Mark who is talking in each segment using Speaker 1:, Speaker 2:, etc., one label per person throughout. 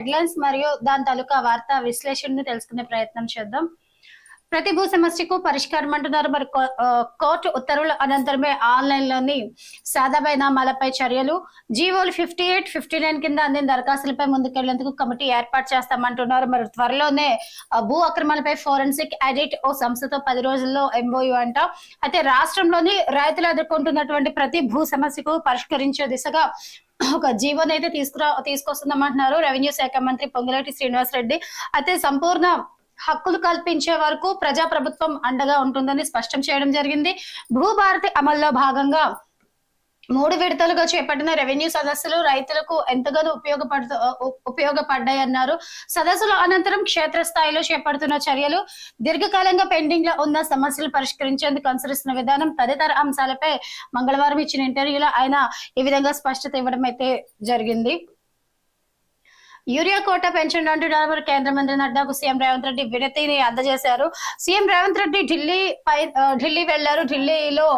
Speaker 1: Headlines మరియు దాని తాలూకా వార్తా విశ్లేషణను తెలుసుకునే ప్రయత్నం చేద్దాం. ప్రతి భూ సమస్యకు పరిష్కారం అంటున్నారు. మరి కోర్టు ఉత్తర్వుల అనంతరమే ఆన్లైన్లోని సాదా బైనామాలపై చర్యలు. జీవోలు ఫిఫ్టీ ఎయిట్ ఫిఫ్టీ నైన్ కింద అందిన దరఖాస్తులపై ముందుకెళ్ళేందుకు కమిటీ ఏర్పాటు చేస్తామంటున్నారు. మరి త్వరలోనే భూ అక్రమాలపై ఫోరెన్సిక్ ఆడిట్ ఓ సంస్థతో పది రోజుల్లో ఎంఓయూ అంట. అయితే రాష్ట్రంలోని రైతులు ఎదుర్కొంటున్నటువంటి ప్రతి భూ సమస్యకు పరిష్కరించే దిశగా ఒక జీవోని అయితే తీసుకురా తీసుకొస్తున్నామంటున్నారు రెవెన్యూ శాఖ మంత్రి పొంగులేటి శ్రీనివాస్ రెడ్డి అయితే సంపూర్ణ హక్కులు కల్పించే వరకు ప్రజా ప్రభుత్వం అండగా ఉంటుందని స్పష్టం చేయడం జరిగింది. భూభారతి అమల్లో భాగంగా మూడు విడతలుగా చేపట్టిన రెవెన్యూ సదస్సులు రైతులకు ఎంతగానో ఉపయోగపడుతూ ఉపయోగపడ్డాయి అన్నారు సదస్సుల అనంతరం క్షేత్రస్థాయిలో చేపడుతున్న చర్యలు దీర్ఘకాలంగా పెండింగ్లో ఉన్న సమస్యలు పరిష్కరించేందుకు అనుసరిస్తున్న విధానం తదితర అంశాలపై మంగళవారం ఇచ్చిన ఇంటర్వ్యూలో ఆయన ఈ విధంగా స్పష్టత ఇవ్వడం అయితే జరిగింది. యూరియా కోట పెంచండి అంటున్నారు. కేంద్ర మంత్రి నడ్డాకు సీఎం రేవంత్ రెడ్డి వినతిని అందజేశారు. సీఎం రేవంత్ రెడ్డి ఢిల్లీ పై ఢిల్లీ వెళ్ళారు ఢిల్లీలో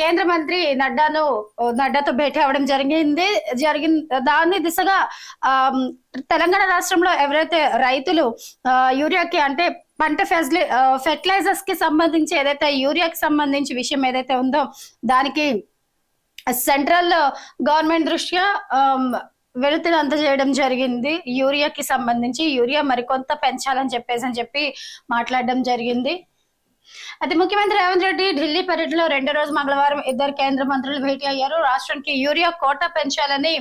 Speaker 1: కేంద్ర మంత్రి నడ్డాను నడ్డాతో భేటీ అవ్వడం జరిగింది. జరిగిన దాని దిశగా ఆ, తెలంగాణ రాష్ట్రంలో ఎవరైతే రైతులు యూరియాకి అంటే పంట ఫెసిలి ఫెర్టిలైజర్స్కి సంబంధించి ఏదైతే యూరియాకి సంబంధించి విషయం ఏదైతే ఉందో దానికి సెంట్రల్ గవర్నమెంట్ దృష్ట్యా వెలుతురు అందజేయడం జరిగింది. యూరియాకి సంబంధించి యూరియా మరికొంత పెంచాలని చెప్పేసి అని చెప్పి మాట్లాడడం జరిగింది. అయితే ముఖ్యమంత్రి రేవంత్ రెడ్డి ఢిల్లీ పర్యటనలో రెండో రోజు మంగళవారం ఇద్దరు కేంద్ర మంత్రులు భేటీ అయ్యారు. రాష్ట్రానికి యూరియా కోట పెంచాలని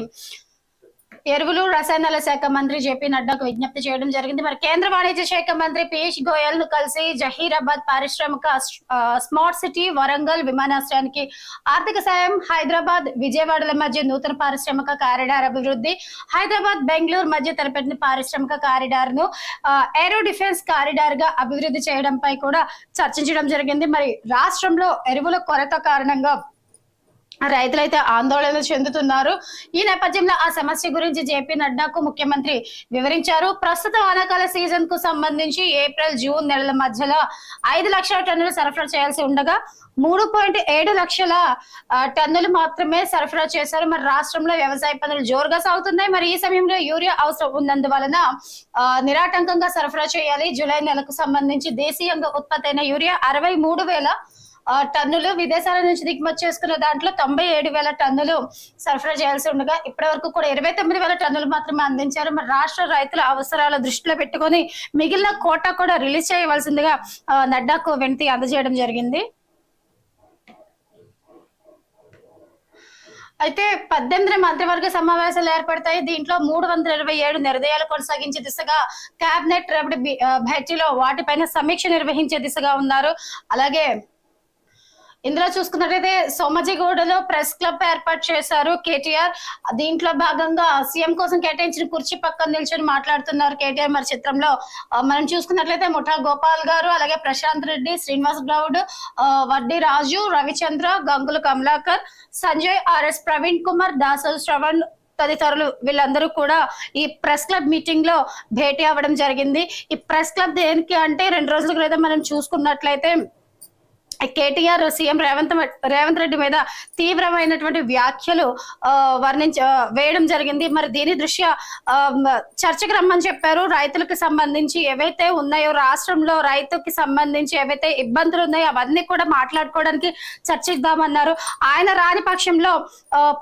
Speaker 1: ఎరువులు రసాయనాల శాఖ మంత్రి జేపీ నడ్డాకు విజ్ఞప్తి చేయడం జరిగింది. మరి కేంద్ర వాణిజ్య శాఖ మంత్రి పీయూష్ గోయల్ను కలిసి జహీరాబాద్ పారిశ్రామిక స్మార్ట్ సిటీ వరంగల్ విమానాశ్రయానికి ఆర్థిక సాయం హైదరాబాద్ విజయవాడల మధ్య నూతన పారిశ్రామిక కారిడార్ అభివృద్ధి హైదరాబాద్ బెంగళూరు మధ్య తలపెట్టిన పారిశ్రామిక కారిడార్ను ఏరో డిఫెన్స్ కారిడార్గా అభివృద్ధి చేయడంపై కూడా చర్చించడం జరిగింది. మరి రాష్ట్రంలో ఎరువుల కొరత కారణంగా రైతులైతే ఆందోళన చెందుతున్నారు. ఈ నేపథ్యంలో ఆ సమస్య గురించి జేపీ నడ్డాకు ముఖ్యమంత్రి వివరించారు. ప్రస్తుత వానాకాల సీజన్కు సంబంధించి ఏప్రిల్ జూన్ నెలల మధ్యలో ఐదు లక్షల టన్నులు సరఫరా చేయాల్సి ఉండగా మూడు పాయింట్ ఏడు లక్షల టన్నులు మాత్రమే సరఫరా చేశారు. మరి రాష్ట్రంలో వ్యవసాయ పనులు జోరుగా సాగుతున్నాయి. మరి ఈ సమయంలో యూరియా అవసరం ఉన్నందువలన ఆ, నిరాటంకంగా సరఫరా చేయాలి. జూలై నెలకు సంబంధించి దేశీయంగా ఉత్పత్తి అయిన యూరియా అరవై మూడు వేల టన్నులు విదేశాల నుంచి దిగుమతి చేసుకున్న దాంట్లో తొంభై ఏడు వేల టన్నులు సరఫరా చేయాల్సి ఉండగా ఇప్పటి వరకు కూడా ఇరవై తొమ్మిది వేల టన్నులు మాత్రమే అందించారు. మరి రాష్ట్ర రైతుల అవసరాల దృష్టిలో పెట్టుకొని మిగిలిన కోట కూడా రిలీజ్ చేయవలసిందిగా నడ్డాకు వినతి అందజేయడం జరిగింది. అయితే పద్దెనిమిది మంత్రివర్గ సమావేశాలు ఏర్పడతాయి. దీంట్లో మూడు వందల ఇరవై ఏడు నిర్ణయాలు కొనసాగించే దిశగా కేబినెట్ రేపటి భేటీలో వాటిపైన సమీక్ష నిర్వహించే దిశగా ఉన్నారు. అలాగే ఇందులో చూసుకున్నట్లయితే సోమజిగూడలో ప్రెస్ క్లబ్ ఏర్పాటు చేశారు కేటీఆర్. దీంట్లో భాగంగా సీఎం కోసం కేటాయించిన కుర్చీ పక్కన నిల్చొని మాట్లాడుతున్నారు కేటీఆర్ మరి చిత్రంలో. మనం చూసుకున్నట్లయితే ముఠా గోపాల్ గారు అలాగే ప్రశాంత్ రెడ్డి శ్రీనివాస్ గౌడ్ వడ్డి రాజు రవిచంద్ర గంగుల కమలాకర్ సంజయ్ ఆర్ఎస్ ప్రవీణ్ కుమార్ దాసల్ శ్రవణ్ తదితరులు వీళ్ళందరూ కూడా ఈ ప్రెస్ క్లబ్ మీటింగ్లో భేటీ అవ్వడం జరిగింది. ఈ ప్రెస్ క్లబ్ దేనికి అంటే రెండు రోజుల క్రితం మనం చూసుకున్నట్లయితే కేటీఆర్ సీఎం రేవంత్ రేవంత్ రెడ్డి మీద తీవ్రమైనటువంటి వ్యాఖ్యలు వర్ణించ వేయడం జరిగింది. మరి దీని దృష్ట్యా చర్చకు రమ్మని చెప్పారు. రైతులకు సంబంధించి ఏవైతే ఉన్నాయో రాష్ట్రంలో రైతుకి సంబంధించి ఏవైతే ఇబ్బందులు ఉన్నాయో అవన్నీ కూడా మాట్లాడుకోవడానికి చర్చిద్దామన్నారు. ఆయన రాని పక్షంలో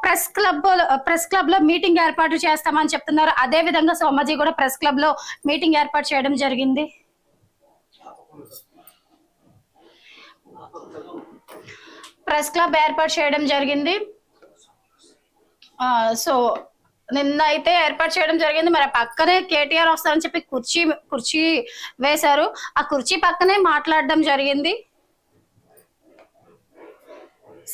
Speaker 1: ప్రెస్ క్లబ్ ప్రెస్ క్లబ్లో మీటింగ్ ఏర్పాటు చేస్తామని చెప్తున్నారు. అదే విధంగా సోమాజీ కూడా ప్రెస్ క్లబ్లో మీటింగ్ ఏర్పాటు చేయడం జరిగింది. ప్రెస్ క్లబ్ ఏర్పాటు చేయడం జరిగింది. ఆ, సో నిన్న అయితే ఏర్పాటు చేయడం జరిగింది. మరి పక్కనే కేటీఆర్ వస్తారని చెప్పి కుర్చీ కుర్చీ వేశారు. ఆ కుర్చీ పక్కనే మాట్లాడడం జరిగింది.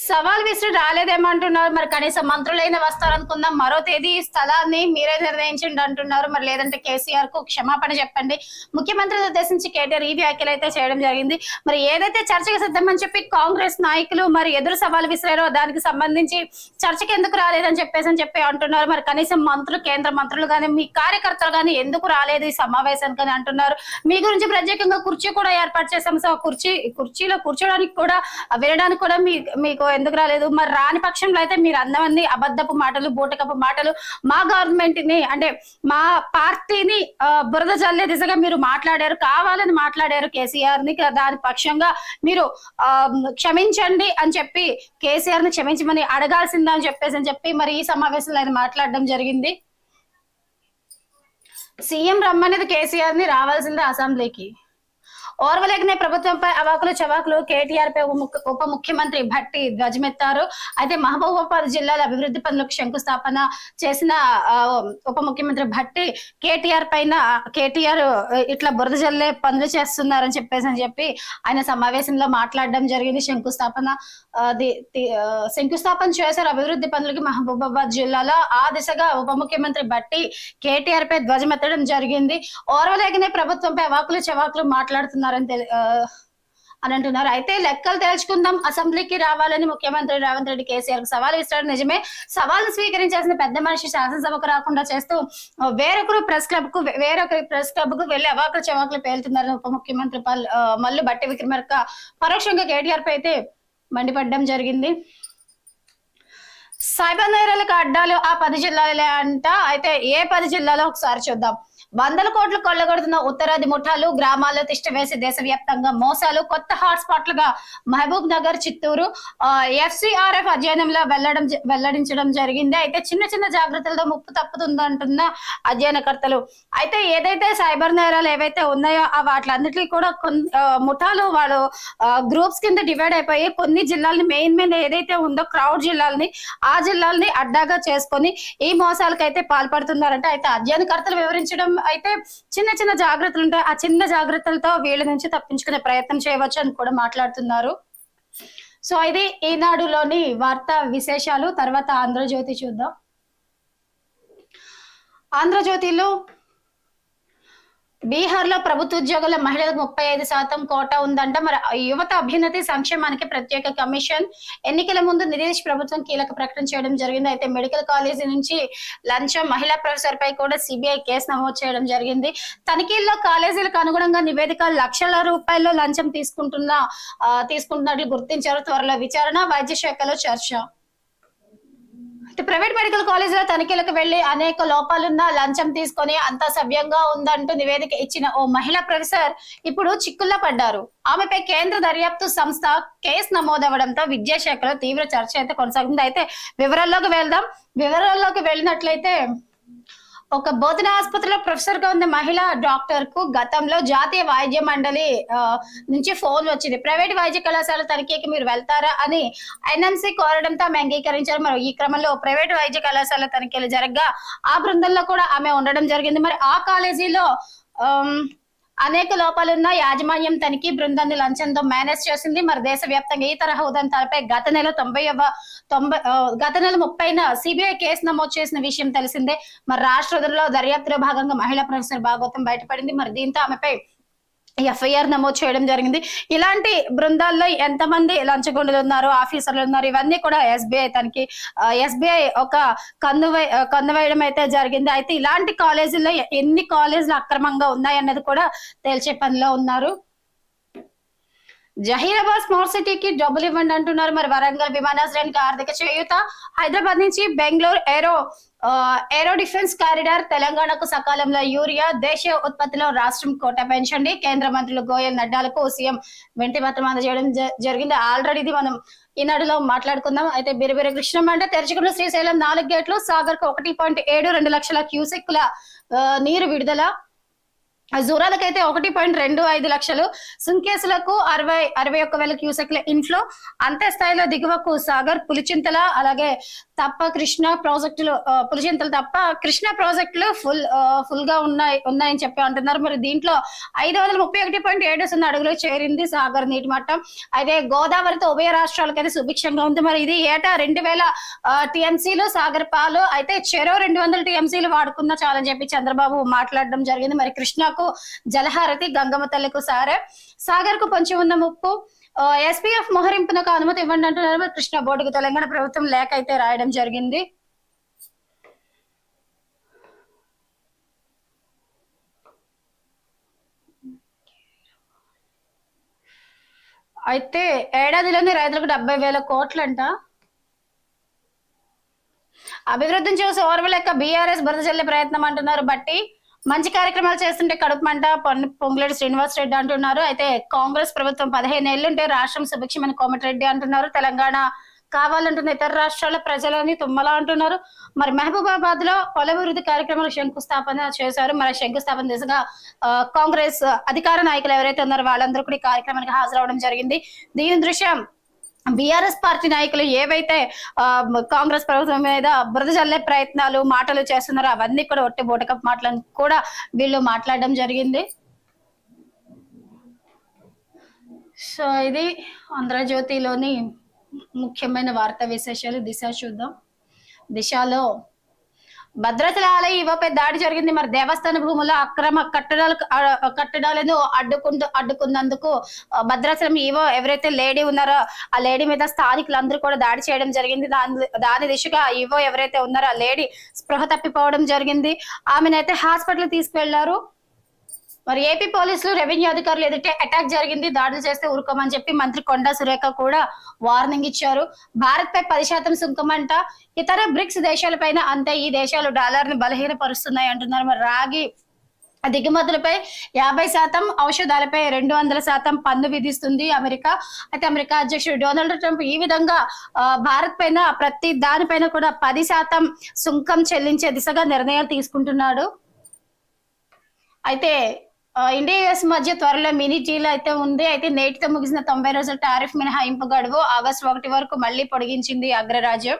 Speaker 1: సవాల్ విసిరి రాలేదేమంటున్నారు మరి కనీసం మంత్రులైనా వస్తారనుకుందాం. మరో తేదీ స్థలాన్ని మీరే నిర్ణయించండి అంటున్నారు. మరి లేదంటే కేసీఆర్కు క్షమాపణ చెప్పండి. ముఖ్యమంత్రి ఉద్దేశించి కేటీఆర్ ఈ వ్యాఖ్యలు అయితే చేయడం జరిగింది. మరి ఏదైతే చర్చకు సిద్ధమని చెప్పి కాంగ్రెస్ నాయకులు మరి ఎదురు సవాల్ విసిరారో దానికి సంబంధించి చర్చకి ఎందుకు రాలేదని చెప్పేసి అని చెప్పి అంటున్నారు. మరి కనీసం మంత్రులు కేంద్ర మంత్రులు కానీ మీ కార్యకర్తలు కానీ ఎందుకు రాలేదు ఈ సమావేశానికి అని అంటున్నారు. మీ గురించి ప్రత్యేకంగా కుర్చీ కూడా ఏర్పాటు చేశాం. సో కుర్చీ కుర్చీలో కూర్చోడానికి కూడా వినడానికి కూడా మీ మీకు ఎందుకో ఎందుకు రాలేదు? మరి రాని పక్షంలో అయితే మీరు అందమంది అబద్ధపు మాటలు బూటకపు మాటలు మా గవర్నమెంట్ని అంటే మా పార్టీని బురద జల్లే దిశగా మీరు మాట్లాడారు కావాలని మాట్లాడారు కేసీఆర్ని దాని పక్షంగా మీరు క్షమించండి అని చెప్పి కేసీఆర్ని క్షమించమని అడగాల్సిందా అని చెప్పేసి అని చెప్పి మరి ఈ సమావేశంలో ఆయన మాట్లాడడం జరిగింది. సీఎం రమ్మనేది కేసీఆర్ని రావాల్సిందే అసెంబ్లీకి. ఓర్వలేకనే ప్రభుత్వంపై అవాకులు చవాకులు కేటీఆర్ పై ఉప ముఖ్యమంత్రి భట్టి ధ్వజమెత్తారు. అయితే మహబూబాబాద్ జిల్లాల అభివృద్ధి పనులకు శంకుస్థాపన చేసిన ఉప ముఖ్యమంత్రి భట్టి కేటీఆర్ పైన కేటీఆర్ ఇట్లా బురద జల్లే పనులు చేస్తున్నారని చెప్పేసి అని చెప్పి ఆయన సమావేశంలో మాట్లాడడం జరిగింది శంకుస్థాపన. శంకుస్థాపన చేశారు అభివృద్ధి పనులకి మహబూబాబాద్ జిల్లాలో. ఆ దిశగా ఉప ముఖ్యమంత్రి బట్టి కేటీఆర్ పై ధ్వజమెత్తడం జరిగింది. ఓర్వలేకనే ప్రభుత్వంపై అవాకులు చవాకులు మాట్లాడుతున్నారని అని అంటున్నారు. అయితే లెక్కలు తేల్చుకుందాం. అసెంబ్లీకి రావాలని ముఖ్యమంత్రి రేవంత్ రెడ్డి కేసీఆర్ సవాల్ ఇస్తాడు. నిజమే సవాల్ స్వీకరించాల్సిన పెద్ద మనిషి శాసనసభకు రాకుండా చేస్తూ వేరొకరు ప్రెస్ క్లబ్కు వేరొకరి ప్రెస్ క్లబ్కు వెళ్ళి అవాకులు చవాకులు పేలుతున్నారని ఉప ముఖ్యమంత్రి పల్- మల్లు బట్టి విక్రమార్క పరోక్షంగా కేటీఆర్ పై అయితే మండిపడడం జరిగింది. సైబర్ నేరాలకు అడ్డాలు ఆ పది జిల్లాలే అంట. అయితే ఏ పది జిల్లాలో ఒకసారి చూద్దాం. వందల కోట్లు కొల్లగొడుతున్న ఉత్తరాది ముఠాలు గ్రామాల్లో తిష్టవేసి దేశవ్యాప్తంగా మోసాలు కొత్త హాట్స్పాట్లుగా మహబూబ్ నగర్ చిత్తూరు ఎఫ్సిఆర్ఎఫ్ అధ్యయనంలో వెల్లడం వెల్లడించడం జరిగింది. అయితే చిన్న చిన్న జాగ్రత్తలతో ముప్పు తప్పుతుందంటున్న అధ్యయనకర్తలు. అయితే ఏదైతే సైబర్ నేరాలు ఏవైతే ఉన్నాయో ఆ వాటిలన్నిటికీ కూడా కొన్ని ముఠాలు వాళ్ళు గ్రూప్స్ కింద డివైడ్ అయిపోయి కొన్ని జిల్లాలని మెయిన్ మెయిన్ ఏదైతే ఉందో క్రౌడ్ జిల్లాలని ఆ జిల్లాలని అడ్డాగా చేసుకొని ఈ మోసాలకు అయితే పాల్పడుతున్నారంటే. అయితే అధ్యయనకర్తలు వివరించడం అయితే చిన్న చిన్న జాగ్రత్తలు ఉంటాయి ఆ చిన్న జాగ్రత్తలతో వీళ్ళ నుంచి తప్పించుకునే ప్రయత్నం చేయవచ్చు అని కూడా మాట్లాడుతున్నారు. సో ఇది ఈనాడులోని వార్తా విశేషాలు తర్వాత ఆంధ్రజ్యోతి చూద్దాం. ఆంధ్రజ్యోతిలో బీహార్లో ప్రభుత్వ ఉద్యోగుల మహిళలకు ముప్పై ఐదు శాతం కోటా ఉందంట. మరి యువత అభ్యున్నతి సంక్షేమానికి ప్రత్యేక కమిషన్ ఎన్నికల ముందు నితీష్ ప్రభుత్వం కీలక ప్రకటన చేయడం జరిగింది. అయితే మెడికల్ కాలేజీ నుంచి లంచం మహిళా ప్రొఫెసర్ పై కూడా సిబిఐ కేసు నమోదు చేయడం జరిగింది. తనిఖీల్లో కాలేజీలకు అనుగుణంగా నివేదిక లక్షల రూపాయల్లో లంచం తీసుకుంటున్న తీసుకుంటున్నట్లు గుర్తించారు. త్వరలో విచారణ వైద్య శాఖలో చర్చ. అంటే ప్రైవేట్ మెడికల్ కాలేజ్లో తనిఖీలకు వెళ్ళి అనేక లోపాలున్న లంచం తీసుకొని అంతా సవ్యంగా ఉందంటూ నివేదిక ఇచ్చిన ఓ మహిళా ప్రొఫెసర్ ఇప్పుడు చిక్కుల్లో పడ్డారు. ఆమెపై కేంద్ర దర్యాప్తు సంస్థ కేసు నమోదవడంతో విద్యాశాఖలో తీవ్ర చర్చ అయితే కొనసాగుతుంది అయితే వివరాల్లోకి వెళ్దాం. వివరాల్లోకి వెళ్ళినట్లయితే ఒక బోధన ఆసుపత్రిలో ప్రొఫెసర్గా ఉన్న మహిళా డాక్టర్కు గతంలో జాతీయ వైద్య మండలి నుంచి ఫోన్ వచ్చింది. ప్రైవేట్ వైద్య కళాశాల తనిఖీకి మీరు వెళ్తారా అని ఎన్ఎంసీ కోరడంతో ఆమె అంగీకరించారు. మరి ఈ క్రమంలో ప్రైవేట్ వైద్య కళాశాల తనిఖీలు జరగగా ఆ బృందంలో కూడా ఆమె ఉండడం జరిగింది. మరి ఆ కాలేజీలో అనేక లోపాలున్న యాజమాన్యం తనిఖీ బృందాన్ని లంచంతో మేనేజ్ చేసింది. మరి దేశవ్యాప్తంగా ఈ తరహా ఉదంతాలపై గత నెల తొంభై తొంభై గత నెల ముప్పైన సిబిఐ కేసు నమోదు చేసిన విషయం తెలిసిందే. మరి రాష్ట్రంలో దర్యాప్తులో భాగంగా మహిళా ప్రొఫెసర్ భాగవతం బయటపడింది. మరి దీంతో ఆమెపై ఎఫ్ఐఆర్ నమోదు చేయడం జరిగింది. ఇలాంటి బృందాల్లో ఎంతమంది లంచగొండలు ఉన్నారు ఆఫీసర్లు ఉన్నారు ఇవన్నీ కూడా ఎస్బీఐ తనకి ఎస్బీఐ ఒక కన్ను కన్నువేయడం వేయడం అయితే జరిగింది. అయితే ఇలాంటి కాలేజీల్లో ఎన్ని కాలేజీలు అక్రమంగా ఉన్నాయన్నది కూడా తేల్చే పనిలో ఉన్నారు. జహీరాబాద్ స్మార్ట్ సిటీకి డబ్బులు ఇవ్వండి అంటున్నారు. మరి వరంగల్ విమానాశ్రయానికి ఆర్థిక చేయూత. హైదరాబాద్ నుంచి Bengaluru aero aero defence corridor తెలంగాణకు సకాలంలో యూరియా దేశీయ ఉత్పత్తిలో రాష్ట్రం కోట పెంచండి. కేంద్ర మంత్రులు గోయల్ నడ్డాలకు సీఎం వెంటి పత్రం అందజేయడం జ- జరిగింది. ఆల్రెడీ ఇది మనం ఈనాడులో మాట్లాడుకుందాం. అయితే బిరిబిరి కృష్ణం అంటే తెరచుకున్న శ్రీశైలం నాలుగు గేట్లు సాగర్కు ఒకటి పాయింట్ ఏడు రెండు లక్షల క్యూసెక్ల నీరు విడుదల. జూరాలకైతే ఒకటి పాయింట్ రెండు ఐదు లక్షలు. సుంకేసులకు అరవై అరవై ఒక్క వేల క్యూసెక్ల ఇన్ఫ్లో. అంతే స్థాయిలో దిగువకు సాగర్ పులిచింతల అలాగే తప్ప కృష్ణ ప్రాజెక్టులు పులిచింతలు తప్ప కృష్ణ ప్రాజెక్టులు ఫుల్ ఫుల్గా ఉన్నాయి ఉన్నాయని చెప్పి అంటున్నారు. మరి దీంట్లో ఐదు వందల ముప్పై ఒకటి పాయింట్ ఏడు సున్నా అడుగులు చేరింది సాగర్ నీటి మట్టం. అయితే గోదావరితో ఉభయ రాష్ట్రాలకైతే సుభిక్షంగా ఉంది. మరి ఇది ఏటా రెండు వేల టీఎంసీలు సాగర్ పాలు. అయితే చెరో రెండు వందల టీఎంసీలు వాడుకున్న చాలని చెప్పి చంద్రబాబు మాట్లాడడం జరిగింది. మరి కృష్ణకు జలహారతి గంగమ్మ తల్లికు సారే. సాగర్కు పొంచి ఉన్న ముప్పు ఎస్పీఎఫ్ మొహరింపునకు అనుమతి ఇవ్వండి అంటున్నారు కృష్ణ బోర్డుకు. తెలంగాణ ప్రభుత్వం లేఖ అయితే రాయడం జరిగింది. అయితే ఏడాదిలోనే రైతులకు డెబ్బై వేల కోట్లంట. అభివృద్ధిని చూసి ఓర్వలేక బీఆర్ఎస్ బురద జల్లే ప్రయత్నం అంటున్నారు బట్టి. మంచి కార్యక్రమాలు చేస్తుంటే కడుపు మంట పొన్ని పొంగులేడు శ్రీనివాస్ రెడ్డి అంటున్నారు. అయితే కాంగ్రెస్ ప్రభుత్వం పదిహేను ఏళ్ళుంటే రాష్ట్రం సుభిక్షమని కోమటిరెడ్డి అంటున్నారు. తెలంగాణ కావాలంటున్న ఇతర రాష్ట్రాల ప్రజలని తుమ్మల అంటున్నారు. మరి మహబూబాబాద్లో పొలభివృద్ధి కార్యక్రమాలు శంకుస్థాపన చేశారు. మరి శంకుస్థాపన దిశగా ఆ, కాంగ్రెస్ అధికార నాయకులు ఎవరైతే ఉన్నారో వాళ్ళందరూ కూడా ఈ కార్యక్రమానికి హాజరవడం జరిగింది. దీని దృశ్యం బీఆర్ఎస్ పార్టీ నాయకులు ఏవైతే కాంగ్రెస్ ప్రభుత్వం మీద బురద జల్లే ప్రయత్నాలు మాటలు చేస్తున్నారో అవన్నీ కూడా ఒట్టి బోటకప్ మాటలను కూడా వీళ్ళు మాట్లాడడం జరిగింది. సో ఇది ఆంధ్రజ్యోతిలోని ముఖ్యమైన వార్తా విశేషాలు. దిశ చూద్దాం. దిశలో భద్రాచల ఆలయ ఇవ్వపై దాడి జరిగింది. మరి దేవస్థాన భూముల్లో అక్రమ కట్టడాలు కట్టడాలను అడ్డుకుంటూ అడ్డుకున్నందుకు భద్రాచలం ఈవో ఎవరైతే లేడీ ఉన్నారో ఆ లేడీ మీద స్థానికులందరూ కూడా దాడి చేయడం జరిగింది. దాని దాని దిశగా ఈవో ఎవరైతే ఉన్నారో ఆ లేడీ స్పృహ తప్పిపోవడం జరిగింది. ఆమెనైతే హాస్పిటల్ తీసుకువెళ్ళారు మరి ఏపీ పోలీసులు రెవెన్యూ అధికారులు ఎదుటే అటాక్ జరిగింది దాడులు చేస్తే ఊరుకోమని చెప్పి మంత్రి కొండా సురేఖ కూడా వార్నింగ్ ఇచ్చారు. భారత్ పై పది శాతం సుంకమంట. ఇతర బ్రిక్స్ దేశాలపైన అంతే ఈ దేశాలు డాలర్ని బలహీనపరుస్తున్నాయి అంటున్నారు. మరి రాగి దిగుమతులపై యాభై శాతం ఔషధాలపై రెండు వందల శాతం పన్ను విధిస్తుంది అమెరికా. అయితే అమెరికా అధ్యక్షుడు డొనాల్డ్ ట్రంప్ ఈ విధంగా భారత్ పైన ప్రతి దానిపైన కూడా పది శాతం సుంకం చెల్లించే దిశగా నిర్ణయాలు తీసుకుంటున్నాడు. అయితే ఇండియా యుఎస్ మధ్య త్వరలో మినీ డీల్ అయితే ఉంది. అయితే నేటితో ముగిసిన తొంభై రోజుల టారిఫ్ మినహాయింపు గడువు ఆగస్టు ఒకటి వరకు మళ్ళీ పొడిగించింది అగ్రరాజ్యం.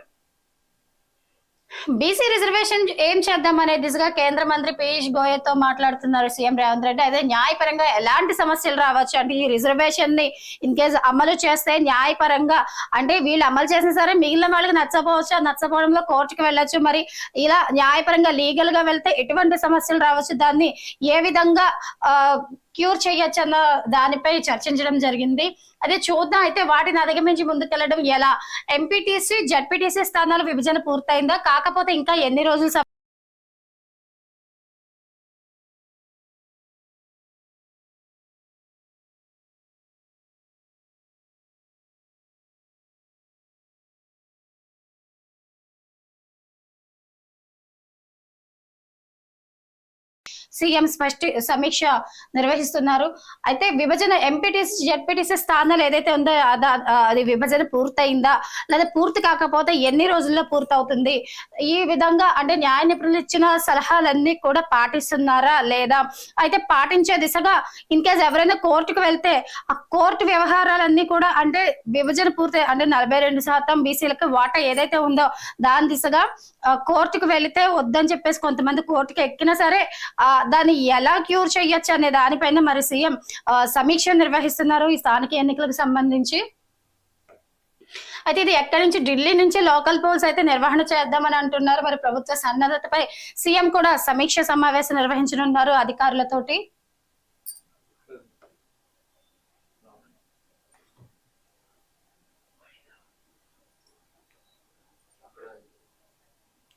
Speaker 1: బీసీ రిజర్వేషన్ ఏం చేద్దాం అనే దిశగా కేంద్ర మంత్రి పీయూష్ గోయల్తో మాట్లాడుతున్నారు సీఎం రేవంత్ రెడ్డి. అదే న్యాయపరంగా ఎలాంటి సమస్యలు రావచ్చు? అంటే ఈ రిజర్వేషన్ని ఇన్ కేసు అమలు చేస్తే న్యాయపరంగా అంటే వీళ్ళు అమలు చేసిన సరే మిగిలిన వాళ్ళకి నచ్చపోవచ్చు. నచ్చపోవడంలో కోర్టుకు వెళ్ళొచ్చు. మరి ఇలా న్యాయపరంగా లీగల్గా వెళ్తే ఎటువంటి సమస్యలు రావచ్చు? దాన్ని ఏ విధంగా క్యూర్ చేయొచ్చు అన్న దానిపై చర్చించడం జరిగింది. అదే చూద్దాం అయితే వాటిని అధిగమించి ముందుకెళ్ళడం ఎలా? ఎంపీటీసీ జడ్పీటీసీ స్థానాల విభజన పూర్తయిందా? కాకపోతే ఇంకా ఎన్ని రోజులు సీఎం స్పష్టి సమీక్ష నిర్వహిస్తున్నారు. అయితే విభజన ఎంపీటీసీ జెడ్పీటీసీ స్థానాలు ఏదైతే ఉందో అది విభజన పూర్తయిందా? లేదా పూర్తి కాకపోతే ఎన్ని రోజుల్లో పూర్తవుతుంది? ఈ విధంగా అంటే న్యాయ నిపుణులు ఇచ్చిన సలహాలన్నీ కూడా పాటిస్తున్నారా లేదా? అయితే పాటించే దిశగా ఇన్ కేస్ ఎవరైనా కోర్టుకు వెళ్తే ఆ కోర్టు వ్యవహారాలన్నీ కూడా అంటే విభజన పూర్తి అంటే నలభై రెండు శాతం బీసీలకు వాటా ఏదైతే ఉందో దాని దిశగా ఆ, కోర్టుకు వెళితే వద్దని చెప్పేసి కొంతమంది కోర్టుకు ఎక్కినా సరే ఆ దాన్ని ఎలా క్యూర్ చేయొచ్చు అనే దానిపైన మరి సీఎం సమీక్ష నిర్వహిస్తున్నారు ఈ స్థానిక ఎన్నికలకు సంబంధించి. అయితే ఇది ఎక్కడి నుంచి? ఢిల్లీ నుంచి లోకల్ పోల్స్ అయితే నిర్వహణ చేద్దామని అంటున్నారు. మరి ప్రభుత్వ సన్నద్ధతపై సీఎం కూడా సమీక్ష సమావేశం నిర్వహించనున్నారు అధికారులతోటి.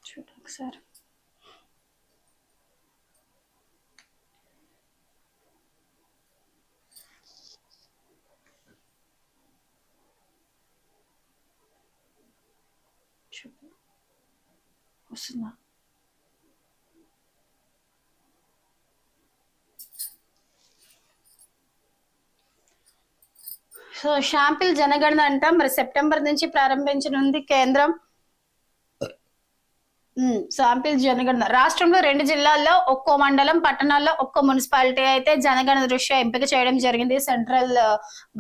Speaker 1: చూడు వస్తుందా సో షాంపిల్ జనగణన అంట. మరి సెప్టెంబర్ నుంచి ప్రారంభించనుంది కేంద్రం. శాంపిల్ జనగణన రాష్ట్రంలో రెండు జిల్లాల్లో ఒక్కో మండలం పట్టణాల్లో ఒక్కో మున్సిపాలిటీ అయితే జనగణన దృష్ట్యా ఎంపిక చేయడం జరిగింది. సెంట్రల్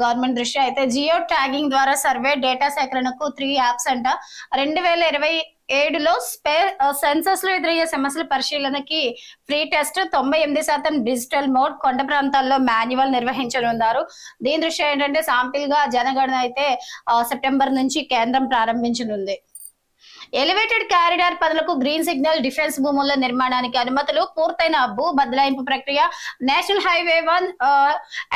Speaker 1: గవర్నమెంట్ దృష్ట్యా అయితే జియో ట్యాగింగ్ ద్వారా సర్వే డేటా సేకరణకు త్రీ యాప్స్ అంట. రెండు వేల ఇరవై ఏడులో స్పే సెన్సస్లో ఎదురయ్యే సమస్యల పరిశీలనకి ఫ్రీ టెస్ట్ తొంభై ఎనిమిది శాతం డిజిటల్ మోడ్ కొండ ప్రాంతాల్లో మాన్యువల్ నిర్వహించనున్నారు. దీని దృష్ట్యా ఏంటంటే శాంపిల్గా జనగణన అయితే సెప్టెంబర్ నుంచి కేంద్రం ప్రారంభించనుంది. ఎలివేటెడ్ కారిడార్ పనులకు గ్రీన్ సిగ్నల్ డిఫెన్స్ భూముల నిర్మాణానికి అనుమతులు పూర్తయిన భూ బదలాయింపు ప్రక్రియ national highway one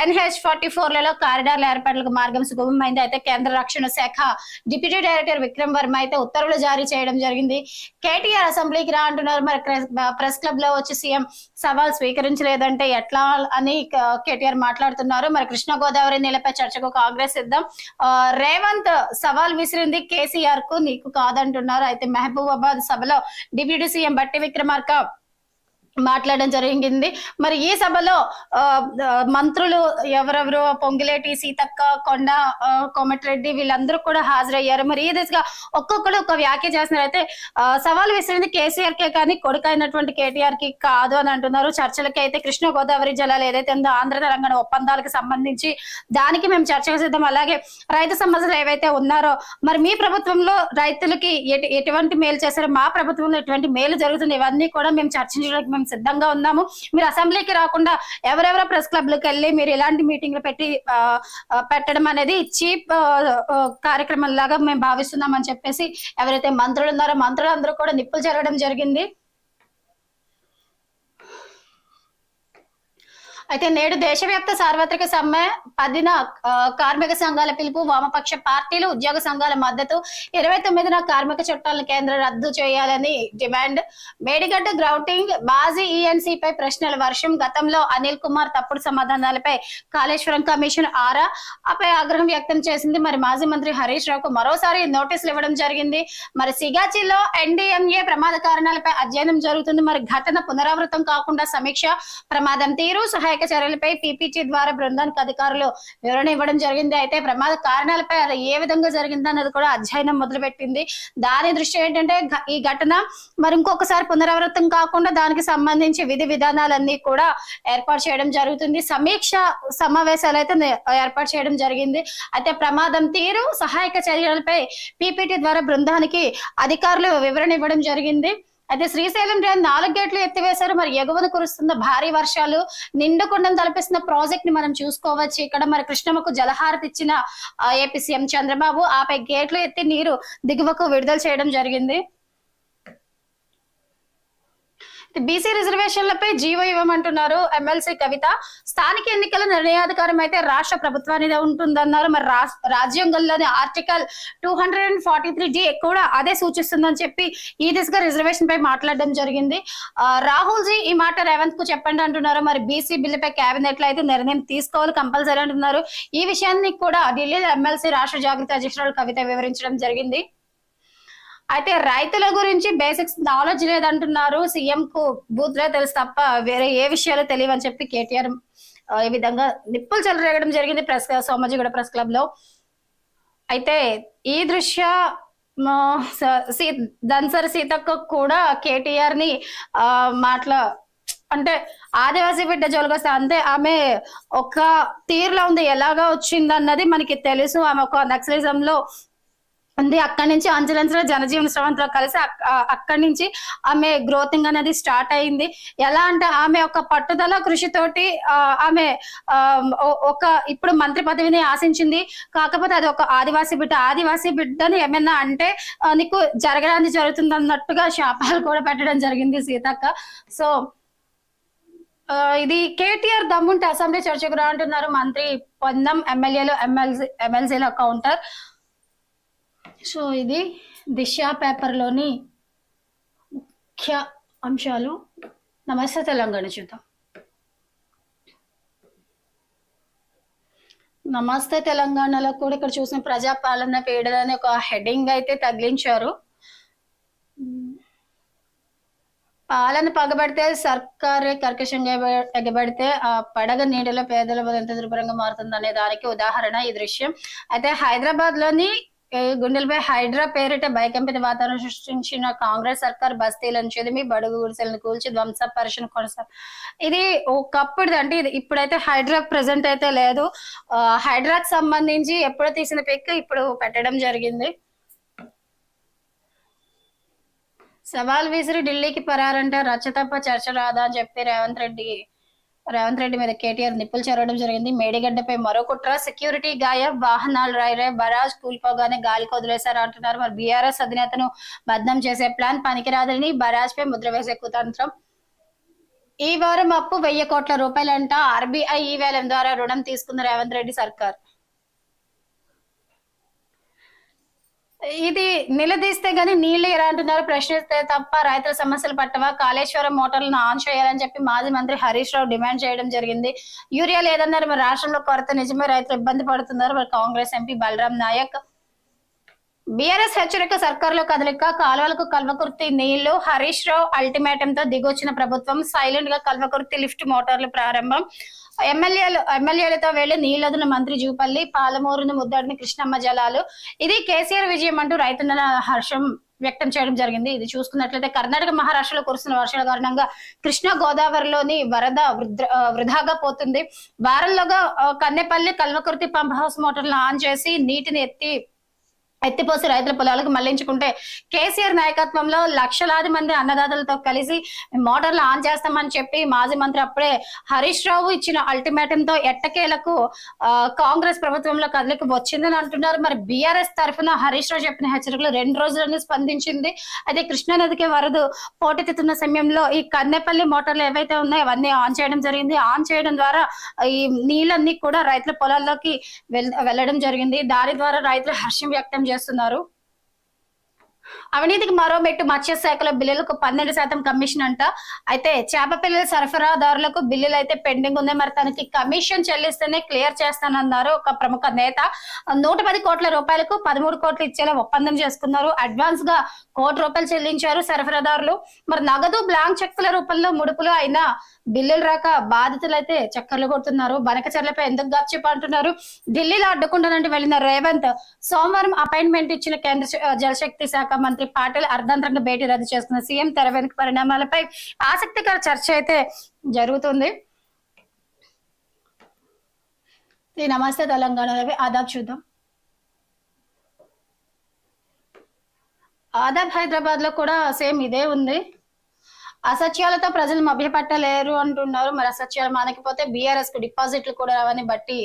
Speaker 1: NH forty ఫోర్లలో కారిడార్ల ఏర్పాట్లకు మార్గం సుగమమైంది. అయితే కేంద్ర రక్షణ శాఖ డిప్యూటీ డైరెక్టర్ విక్రమ్ వర్మ అయితే ఉత్తర్వులు జారీ చేయడం జరిగింది. కేటీఆర్ అసెంబ్లీకి రా అంటున్నారు. మరి ప్రెస్ క్లబ్లో వచ్చి సీఎం సవాల్ స్వీకరించలేదంటే ఎట్లా అని కేటీఆర్ మాట్లాడుతున్నారు. మరి కృష్ణ గోదావరి నీళ్ళపై చర్చకు కాంగ్రెస్ సిద్ధం. రేవంత్ సవాల్ విసిరింది. కేసీఆర్కు నీకు కాదంటున్నారు. అయితే మహబూబాబాద్ సభలో డిప్యూటీ సీఎం బట్టి విక్రమార్క మాట్లాడడం జరిగింది. మరి ఈ సభలో మంత్రులు ఎవరెవరు పొంగిలేటి సీతక్క కొండ కోమటిరెడ్డి వీళ్ళందరూ కూడా హాజరయ్యారు. మరి ఈ దిశగా ఒక్కొక్కరు ఒక వ్యాఖ్య చేస్తున్నారు అయితే సవాల్ విసిరింది కేసీఆర్ కే కానీ కొడుకైనటువంటి కేటీఆర్కి కాదు అని అంటున్నారు. చర్చలకి అయితే కృష్ణ గోదావరి జిల్లాలో ఏదైతే ఉందో ఆంధ్ర తెలంగాణ ఒప్పందాలకు సంబంధించి దానికి మేము చర్చకు సిద్ధం. అలాగే రైతు సమస్యలు ఏవైతే ఉన్నారో మరి మీ ప్రభుత్వంలో రైతులకి ఎటు- ఎటువంటి మేలు చేశారు మా ప్రభుత్వంలో ఎటువంటి మేలు జరుగుతుంది ఇవన్నీ కూడా మేము చర్చించడానికి మేము సిద్ధంగా ఉన్నాము. మీరు అసెంబ్లీకి రాకుండా ఎవరెవరో ప్రెస్ క్లబ్లకు వెళ్ళి మీరు ఇలాంటి మీటింగ్లు పెట్టి పెట్టడం అనేది చీప్ కార్యక్రమం లాగా మేము భావిస్తున్నాం అని చెప్పేసి ఎవరైతే మంత్రులు ఉన్నారో మంత్రులు అందరూ కూడా నిప్పులు జరగడం జరిగింది. అయితే నేడు దేశవ్యాప్త సార్వత్రిక సమ్మె పదిన కార్మిక సంఘాల పిలుపు వామపక్ష పార్టీలు ఉద్యోగ సంఘాల మద్దతు ఇరవై తొమ్మిదిన కార్మిక చట్టాలను కేంద్రం రద్దు చేయాలని డిమాండ్. మేడిగడ్డ గ్రౌటింగ్ మాజీ ఈఎన్సీ పై ప్రశ్నల వర్షం గతంలో అనిల్ కుమార్ తప్పుడు సమాధానాలపై కాళేశ్వరం కమిషన్ ఆరా ఆపై ఆగ్రహం వ్యక్తం చేసింది మరి మాజీ మంత్రి హరీష్ రావుకు మరోసారి నోటీసులు ఇవ్వడం జరిగింది. మరి సిగాచిలో ఎన్డీఎంఏ ప్రమాద కారణాలపై అధ్యయనం జరుగుతుంది. మరి ఘటన పునరావృతం కాకుండా సమీక్ష ప్రమాదం తీరు సహాయక చర్యలపై పీపీటీ ద్వారా బృందానికి అధికారులు వివరణ ఇవ్వడం జరిగింది. అయితే ప్రమాద కారణాలపై అది ఏ విధంగా జరిగింది అన్నది కూడా అధ్యయనం మొదలుపెట్టింది. దాని దృష్టి ఏంటంటే ఈ ఘటన మరి ఇంకొకసారి పునరావృతం కాకుండా దానికి సంబంధించి విధి విధానాలన్నీ కూడా ఏర్పాటు చేయడం జరుగుతుంది. సమీక్ష సమావేశాలు అయితే ఏర్పాటు చేయడం జరిగింది. అయితే ప్రమాదం తీరు సహాయక చర్యలపై పీపీటీ ద్వారా బృందానికి అధికారులు వివరణ ఇవ్వడం జరిగింది. అయితే శ్రీశైలం డ్రైన్ నాలుగు గేట్లు ఎత్తివేశారు. మరి ఎగువన కురుస్తున్న భారీ వర్షాలు నిండుకుండం తలపిస్తున్న ప్రాజెక్ట్ని మనం చూసుకోవచ్చు. ఇక్కడ మరి కృష్ణమ్మకు జలహారతి ఇచ్చిన ఏపీ సీఎం చంద్రబాబు ఆపై గేట్లు ఎత్తి నీరు దిగువకు విడుదల చేయడం జరిగింది. బీసీ రిజర్వేషన్లపై జీవో ఇవ్వమంటున్నారు ఎమ్మెల్సీ కవిత. స్థానిక ఎన్నికల నిర్ణయాధికారం అయితే రాష్ట్ర ప్రభుత్వానికి ఉంటుందన్నారు. మరి రాజ్యాంగంలోని article two hundred and forty three D కూడా అదే సూచిస్తుందని చెప్పి ఈ దిశగా రిజర్వేషన్ పై మాట్లాడడం జరిగింది. రాహుల్ జీ ఈ మాట రేవంత్కు చెప్పండి అంటున్నారు. మరి బీసీ బిల్లుపై కేబినెట్లో అయితే నిర్ణయం తీసుకోవాలి కంపల్సరీ అంటున్నారు. ఈ విషయాన్ని కూడా ఢిల్లీ ఎమ్మెల్సీ రాష్ట్ర జాగ్రత్త అధ్యక్షురాలు కవిత వివరించడం జరిగింది. అయితే రైతుల గురించి బేసిక్స్ నాలెడ్జ్ లేదంటున్నారు. సీఎం కు బూత్లో తెలుసు తప్ప వేరే ఏ విషయాలు తెలియవని చెప్పి కేటీఆర్ ఈ విధంగా నిప్పులు చెలరేగడం జరిగింది ప్రెస్ సోమాజిగూడ ప్రెస్ క్లబ్లో. అయితే ఈ దృశ్య సీ దన్సర్ సీతక్క కూడా కేటీఆర్ని ఆ మాట్లా అంటే ఆదివాసీ బిడ్డ జోలికొస్తే అంతే ఆమె ఒక తీరులో ఉంది. ఎలాగా వచ్చింది అన్నది మనకి తెలుసు. ఆమె ఒక నక్సలిజం లో ఉంది అక్కడి నుంచి అంచెలంచెల జనజీవన స్రవంతిలో కలిసి అక్కడి నుంచి ఆమె గ్రోతింగ్ అనేది స్టార్ట్ అయింది. ఎలా అంటే ఆమె ఒక పట్టుదల కృషితోటి ఆమె ఒక ఇప్పుడు మంత్రి పదవిని ఆశించింది. కాకపోతే అది ఒక ఆదివాసీ బిడ్డ. ఆదివాసీ బిడ్డని ఏమైనా అంటే నీకు జరగడానికి జరుగుతుంది అన్నట్టుగా శాపాలు కూడా పెట్టడం జరిగింది సీతక్క. సో ఇది కేటీఆర్ దమ్ముంటే అసెంబ్లీ చర్చకు రా అంటున్నారు మంత్రి పొందం ఎమ్మెల్యేలు ఎమ్మెల్సీ ఎమ్మెల్సీల కౌంటర్. సో ఇది దిశ పేపర్లోని ముఖ్య అంశాలు. నమస్తే తెలంగాణ చూద్దాం. నమస్తే తెలంగాణలో కూడా ఇక్కడ చూసిన ప్రజాపాలన పీడన అనే ఒక హెడ్డింగ్ అయితే తగిలించారు. పాలన పగబడితే సర్కారే కర్కశంగా ఎగబడితే ఆ పడగ నీడలో పేదల ఎంత దుర్భరంగా మారుతుంది అనే దానికి ఉదాహరణ ఈ దృశ్యం. అయితే హైదరాబాద్లోని గుండెలపై హైడ్రా పేరిట భయకంపిత వాతావరణం సృష్టించిన కాంగ్రెస్ సర్కార్ బస్తీలను చెదిమి బడుగు గుడిసెలను కూల్చి ధ్వంస పరిశీలన కొనసాగ ఇది ఒకప్పుడు అంటే ఇది ఇప్పుడైతే హైడ్రా ప్రెసెంట్ అయితే లేదు. హైడ్రాకి సంబంధించి ఎప్పుడో తీసిన పిక్ ఇప్పుడు పెట్టడం జరిగింది. సవాల్ విసిరి ఢిల్లీకి పరారంటే రచ్చ తప్ప చర్చ రాదా అని చెప్పి రేవంత్ రెడ్డి రేవంత్ రెడ్డి మీద కేటీఆర్ నిప్పులు చెరవడం జరిగింది. మేడిగడ్డపై మరో కుట్ర. సెక్యూరిటీ గాయం వాహనాలు రైరే బరాజ్ కూలిపోగానే గాలికి కొదిలేశారు అంటున్నారు. మరి బీఆర్ఎస్ అధినేతను బద్నం చేసే ప్లాన్ పనికిరాదని బరాజ్ పై ముద్ర వేసే కుతంత్రం. ఈ వారం అప్పు వెయ్యి కోట్ల రూపాయలంట. ఆర్బీఐ ఈ వేలం ద్వారా రుణం తీసుకున్న రేవంత్ రెడ్డి సర్కార్. ఇది నిలదీస్తే గానీ నీళ్ళు ఎలా అంటున్నారు? ప్రశ్నిస్తే తప్ప రైతుల సమస్యలు పట్టవా? కాళేశ్వరం మోటార్లను ఆన్ చేయాలని చెప్పి మాజీ మంత్రి హరీష్ రావు డిమాండ్ చేయడం జరిగింది. యూరియా లేదన్నారు మరి రాష్ట్రంలో కొరత నిజమే రైతులు ఇబ్బంది పడుతున్నారు. మరి కాంగ్రెస్ ఎంపీ బలరాం నాయక్ బీఆర్ఎస్ హెచ్చరిక సర్కార్లో కదలిక కాలువలకు కల్వకుర్తి నీళ్ళు హరీష్ రావు అల్టిమేటం తో దిగొచ్చిన ప్రభుత్వం సైలెంట్గా కల్వకుర్తి లిఫ్ట్ మోటార్లు ప్రారంభం. ఎమ్మెల్యేలు ఎమ్మెల్యేలతో వెళ్ళి నీళ్ళదున మంత్రి జూపల్లి పాలమూరును ముద్దడిని కృష్ణమ్మ జలాలు. ఇది కేసీఆర్ విజయం అంటూ రైతుల హర్షం వ్యక్తం చేయడం జరిగింది. ఇది చూసుకున్నట్లయితే కర్ణాటక మహారాష్ట్రలో కురుస్తున్న వర్షాల కారణంగా కృష్ణా గోదావరిలోని వరద వృద్ధ- వృధాగా పోతుంది. వారంలోగా కన్నెపల్లి కల్వకుర్తి పంప్ హౌస్ మోటార్లను ఆన్ చేసి నీటిని ఎత్తి ఎత్తిపోసి రైతుల పొలాలకు మళ్ళించుకుంటే కేసీఆర్ నాయకత్వంలో లక్షలాది మంది అన్నదాతలతో కలిసి మోటార్లు ఆన్ చేస్తామని చెప్పి మాజీ మంత్రి అప్పుడే హరీష్ రావు ఇచ్చిన అల్టిమేటం తో ఎట్టకేలకు కాంగ్రెస్ ప్రభుత్వంలో కదలికి వచ్చిందని అంటున్నారు. మరి బీఆర్ఎస్ తరఫున హరీష్ రావు చెప్పిన హెచ్చరికలు రెండు రోజులని స్పందించింది. అయితే కృష్ణా నదికి వరద పోటెత్తుతున్న సమయంలో ఈ కన్నెపల్లి మోటార్లు ఏవైతే ఉన్నాయో అవన్నీ ఆన్ చేయడం జరిగింది. ఆన్ చేయడం ద్వారా ఈ నీళ్ళన్నీ కూడా రైతుల పొలాల్లోకి వెళ్ళడం జరిగింది. దాని ద్వారా రైతులు హర్షం వ్యక్తం చేస్తున్నారు అవినీతికి మరో మెట్టు మత్స్య శాఖలో బిల్లులకు పన్నెండు శాతం కమిషన్ అంట. అయితే చేప పిల్లల సరఫరాదారులకు బిల్లులు అయితే పెండింగ్ ఉంది. మరి తనకి కమిషన్ చెల్లిస్తేనే క్లియర్ చేస్తానన్నారు ఒక ప్రముఖ నేత. నూట పది కోట్ల రూపాయలకు పదమూడు కోట్లు ఇచ్చేలా ఒప్పందం చేసుకున్నారు. అడ్వాన్స్గా కోటి రూపాయలు చెల్లించారు సరఫరాదారులు. మరి నగదు బ్లాంక్ చెక్కుల రూపంలో ముడుపులు అయినా బిల్లులు రాక బాధితులు అయితే చక్కర్లు కొడుతున్నారు. బనకచర్లపై ఎందుకు గప్చిప్ అంటున్నారు ఢిల్లీలో అడ్డుకుంటానంటూ వెళ్ళిన రేవంత్ సోమవారం అపాయింట్మెంట్ ఇచ్చిన కేంద్ర జలశక్తి శాఖ మంత్రి పాటిల్ అర్ధాంతరంగా భేటీ రద్దు చేసుకున్న సీఎం తెర వెనుక పరిణామాలపై ఆసక్తికర చర్చ అయితే జరుగుతుంది. ఈ నమస్తే తెలంగాణ రవి ఆదాబ్ చూద్దాం. ఆదాబ్ హైదరాబాద్లో కూడా సేమ్ ఇదే ఉంది. అసత్యాలతో ప్రజలు మభ్యపట్టలేరు అంటున్నారు. మరి అసత్యాలు మానకపోతే బీఆర్ఎస్కు డిపాజిట్లు కూడా రావని బట్టి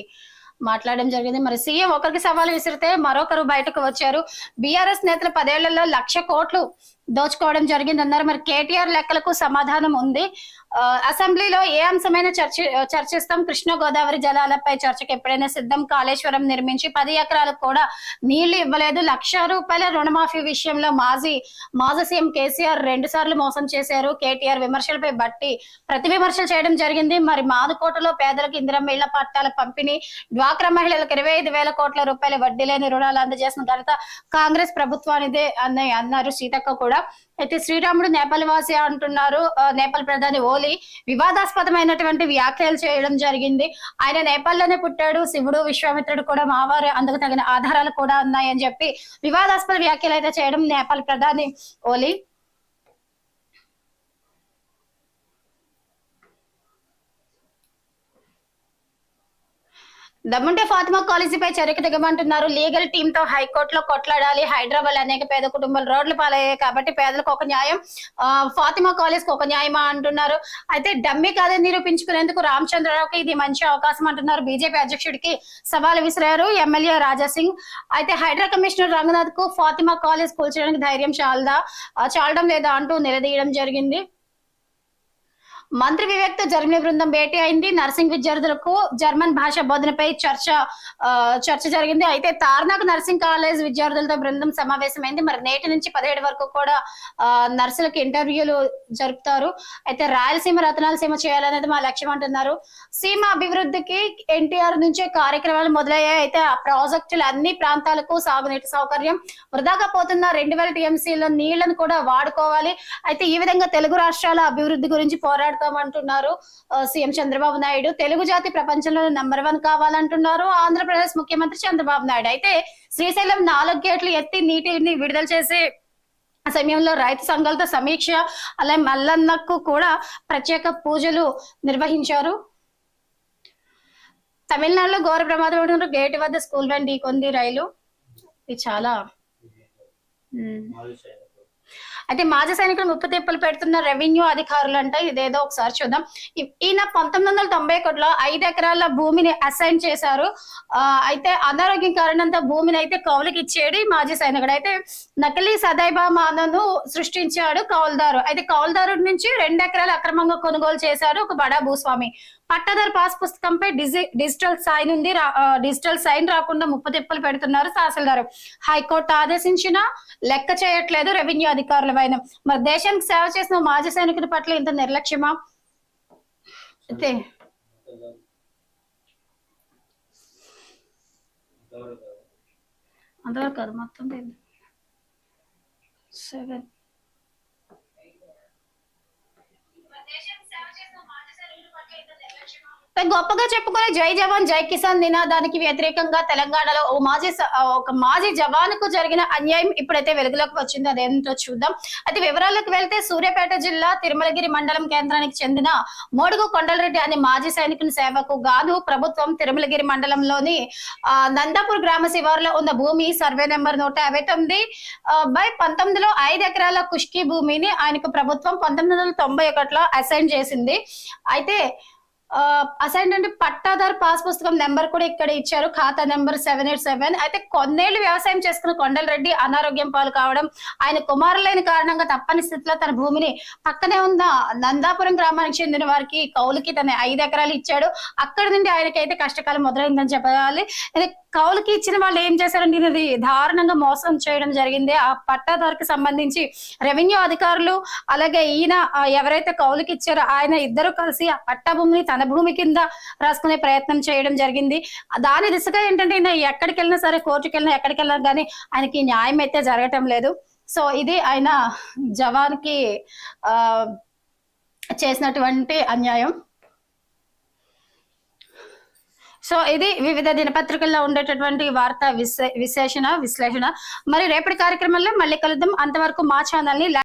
Speaker 1: మాట్లాడడం జరిగింది. మరి సీఎం ఒకరికి సవాల్ విసిరితే మరొకరు బయటకు వచ్చారు. బీఆర్ఎస్ నేతలు పదేళ్ళలో లక్ష కోట్లు దోచుకోవడం జరిగింది అన్నారు మరి కేటీఆర్ లెక్కలకు సమాధానం ఉంది. ఆ, అసెంబ్లీలో ఏ అంశమైన చర్చ చర్చిస్తాం. కృష్ణ గోదావరి జలాలపై చర్చకు ఎప్పుడైనా సిద్ధం. కాళేశ్వరం నిర్మించి పది ఎకరాలకు కూడా నీళ్ళు ఇవ్వలేదు. లక్ష రూపాయల రుణమాఫీ విషయంలో మాజీ మాజీ సీఎం కేసీఆర్ రెండు సార్లు మోసం చేశారు. కేటీఆర్ విమర్శలపై బట్టి ప్రతి విమర్శలు చేయడం జరిగింది. మరి మాదుకోటలో పేదలకు ఇందిరమ్మ ఇళ్ళ పట్టాల పంపిణీ డ్వాక్రా మహిళలకు ఇరవై ఐదు వేల కోట్ల రూపాయల వడ్డీ లేని రుణాలు అందజేసిన ఘనత కాంగ్రెస్ ప్రభుత్వానిదే అని అన్నారు సీతక్క కూడా. అయితే శ్రీరాముడు నేపాల్ వాసి అంటున్నారు నేపాల్ ప్రధాని ఓలీ వివాదాస్పదమైనటువంటి వ్యాఖ్యలు చేయడం జరిగింది. ఆయన నేపాల్లోనే పుట్టాడు. శివుడు విశ్వామిత్రుడు కూడా మావారు. అందుకు తగిన ఆధారాలు కూడా ఉన్నాయని చెప్పి వివాదాస్పద వ్యాఖ్యలు అయితే చేయడం నేపాల్ ప్రధాని ఓలీ దమ్ముంటే ఫాతిమా కాలేజీపై చర్యకు దిగమంటున్నారు. లీగల్ టీమ్తో హైకోర్టులో కొట్లాడాలి. హైదరాబాద్ అనేక పేద కుటుంబాలు రోడ్లు పాలయ్యాయి కాబట్టి పేదలకు ఒక న్యాయం ఆ, ఫాతిమా కాలేజ్కు ఒక న్యాయమా అంటున్నారు. అయితే డమ్మి కాదని నిరూపించుకునేందుకు రామచంద్రరావుకి ఇది మంచి అవకాశం అంటున్నారు. బీజేపీ అధ్యక్షుడికి సవాల్ విసిరారు ఎమ్మెల్యే రాజా సింగ్ అయితే హైడ్రా కమిషనర్ రంగనాథ్కు ఫాతిమా కాలేజ్ కూల్చడానికి ధైర్యం చాలదా? చాలడం లేదా అంటూ నిలదీయడం జరిగింది. మంత్రి వివేక్తో జర్మనీ బృందం భేటీ అయింది. నర్సింగ్ విద్యార్థులకు జర్మన్ భాష బోధనపై చర్చ ఆ, చర్చ జరిగింది. అయితే తార్నాక్ నర్సింగ్ కాలేజ్ విద్యార్థులతో బృందం సమావేశమైంది. మరి నేటి నుంచి పదిహేడు వరకు కూడా నర్సులకు ఇంటర్వ్యూలు జరుపుతారు. అయితే రాయలసీమ రతనాల సీమ చేయాలనేది మా లక్ష్యం అంటున్నారు. సీమ అభివృద్ధికి ఎన్టీఆర్ నుంచే కార్యక్రమాలు మొదలయ్యాయి. అయితే ఆ ప్రాజెక్టులు అన్ని ప్రాంతాలకు సాగునీటి సౌకర్యం వృధాగా పోతున్న రెండు వేల టీఎంసీల నీళ్ళను కూడా వాడుకోవాలి. అయితే ఈ విధంగా తెలుగు రాష్ట్రాల అభివృద్ధి గురించి పోరాడుతూ అంటున్నారు సీఎం చంద్రబాబు నాయుడు తెలుగు జాతి ప్రపంచంలో నంబర్ వన్ కావాలంటున్నారు. ఆంధ్రప్రదేశ్ ముఖ్యమంత్రి చంద్రబాబు నాయుడు. అయితే శ్రీశైలం నాలుగు గేట్లు ఎత్తి నీటిని విడుదల చేసి ఆ సమయంలో రైతు సంఘాలతో సమీక్ష అలాగే మల్లన్నకు కూడా ప్రత్యేక పూజలు నిర్వహించారు. తమిళనాడులో ఘోర ప్రమాదం గేట్ వద్ద స్కూల్ వ్యాన్ ఢీకొంది రైలు. ఇది చాలా అయితే మాజీ సైనికులు ముప్పు తిప్పలు పెడుతున్న రెవెన్యూ అధికారులు అంటే ఇదేదో ఒకసారి చూద్దాం. ఈయన పంతొమ్మిది వందల తొంభై ఒకటిలో ఐదు ఎకరాల భూమిని అసైన్ చేశారు. ఆ, అయితే అనారోగ్యం కారణంతో భూమిని అయితే కౌలుకి ఇచ్చేడు మాజీ సైనికుడు. అయితే నకిలీ సదైభామానను సృష్టించాడు కౌలుదారు. అయితే కౌలుదారు నుంచి రెండు ఎకరాలు అక్రమంగా కొనుగోలు చేశారు ఒక బడా భూస్వామి. పట్టదారు పాస్ పుస్తకంపై డిజి డిజిటల్ సైన్ ఉంది. డిజిటల్ సైన్ రాకుండా ముప్పు తిప్పలు పెడుతున్నారు తహసీల్దారు. హైకోర్టు ఆదేశించినా లెక్క చేయట్లేదు రెవెన్యూ అధికారుల పైన. మరి దేశానికి సేవ చేసిన మాజీ సైనికుడి పట్ల ఇంత నిర్లక్ష్యమా? అయితే అంతవరకు కాదు మొత్తం సెవెన్. గొప్పగా చెప్పుకునే జై జవాన్ జై కిసాన్ నినాదానికి వ్యతిరేకంగా తెలంగాణలో ఓ మాజీ స- ఒక మాజీ జవానుకు జరిగిన అన్యాయం ఇప్పుడైతే వెలుగులోకి వచ్చింది. అదేంటో చూద్దాం. అయితే వివరాలకు వెళ్తే సూర్యాపేట జిల్లా తిరుమలగిరి మండలం కేంద్రానికి చెందిన మోడుగు కొండలరెడ్డి అనే మాజీ సైనికుని సేవకు గాను ప్రభుత్వం తిరుమలగిరి మండలంలోని ఆ, నందాపూర్ గ్రామ శివారులో ఉన్న భూమి సర్వే నెంబర్ నూట యాభై తొమ్మిది బై పంతొమ్మిదిలో ఐదు ఎకరాల కుష్కి భూమిని ఆయనకు ప్రభుత్వం పంతొమ్మిది వందల తొంభై ఒకటిలో అసైన్ చేసింది. అయితే అసైన్ అంటే పట్టాదారు పాస్ పుస్తకం నెంబర్ కూడా ఇక్కడ ఇచ్చారు. ఖాతా నెంబర్ సెవెన్ ఎయిట్ సెవెన్. అయితే కొన్నేళ్ళు వ్యవసాయం చేసుకున్న కొండలరెడ్డి అనారోగ్యం పాలు కావడం ఆయన కుమారులైన కారణంగా తప్పని స్థితిలో తన భూమిని పక్కనే ఉన్న నందాపురం గ్రామానికి చెందిన వారికి కౌలుకి తన ఐదు ఎకరాలు ఇచ్చాడు. అక్కడి నుండి ఆయనకైతే కష్టకాలం మొదలైందని చెప్పాలి. కౌలుకి ఇచ్చిన వాళ్ళు ఏం చేశారంటే ఇది దారుణంగా మోసం చేయడం జరిగింది. ఆ పట్టాదారుకి సంబంధించి రెవెన్యూ అధికారులు అలాగే ఈయన ఎవరైతే కౌలుకి ఇచ్చారో ఆయన ఇద్దరు కలిసి ఆ పట్టా భూమిని తన భూమి కింద రాసుకునే ప్రయత్నం చేయడం జరిగింది. దాని దిశగా ఏంటంటే ఈయన ఎక్కడికి వెళ్ళినా సరే కోర్టుకి వెళ్ళినా ఎక్కడికి వెళ్ళినా కానీ ఆయనకి న్యాయం అయితే జరగటం లేదు. సో ఇది ఆయన జవాన్కి ఆ చేసినటువంటి అన్యాయం. సో ఇది వివిధ దినపత్రికల్లో ఉండేటటువంటి వార్తా విశ్లేషణ విశ్లేషణ. మరి రేపటి కార్యక్రమంలో మళ్ళీ కలుద్దాం. అంతవరకు మా ఛానల్ని